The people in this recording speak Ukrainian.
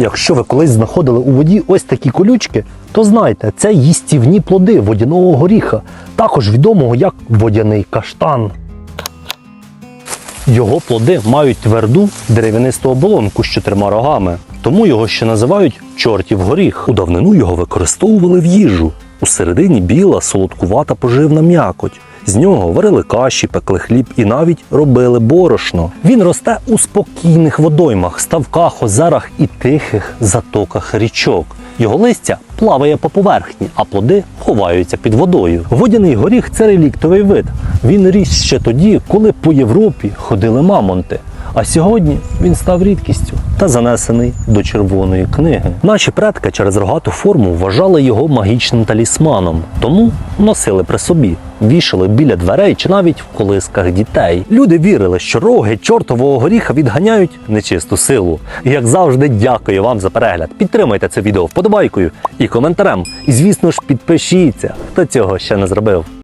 Якщо ви колись знаходили у воді ось такі колючки, то знайте, це їстівні плоди водяного горіха, також відомого як водяний каштан. Його плоди мають тверду дерев'янисту оболонку з чотирма рогами, тому його ще називають чортів горіх. У давнину його використовували в їжу. У середині біла солодкувата поживна м'якоть. З нього варили каші, пекли хліб і навіть робили борошно. Він росте у спокійних водоймах, ставках, озерах і тихих затоках річок. Його листя плаває по поверхні, а плоди ховаються під водою. Водяний горіх це реліктовий вид. Він ріс ще тоді, коли по Європі ходили мамонти. А сьогодні він став рідкістю та занесений до червоної книги. Наші предки через рогату форму вважали його магічним талісманом, тому носили при собі, вішали біля дверей чи навіть в колисках дітей. Люди вірили, що роги чортового горіха відганяють нечисту силу. І як завжди, дякую вам за перегляд. Підтримайте це відео вподобайкою і коментарем. І звісно ж, підпишіться, хто цього ще не зробив.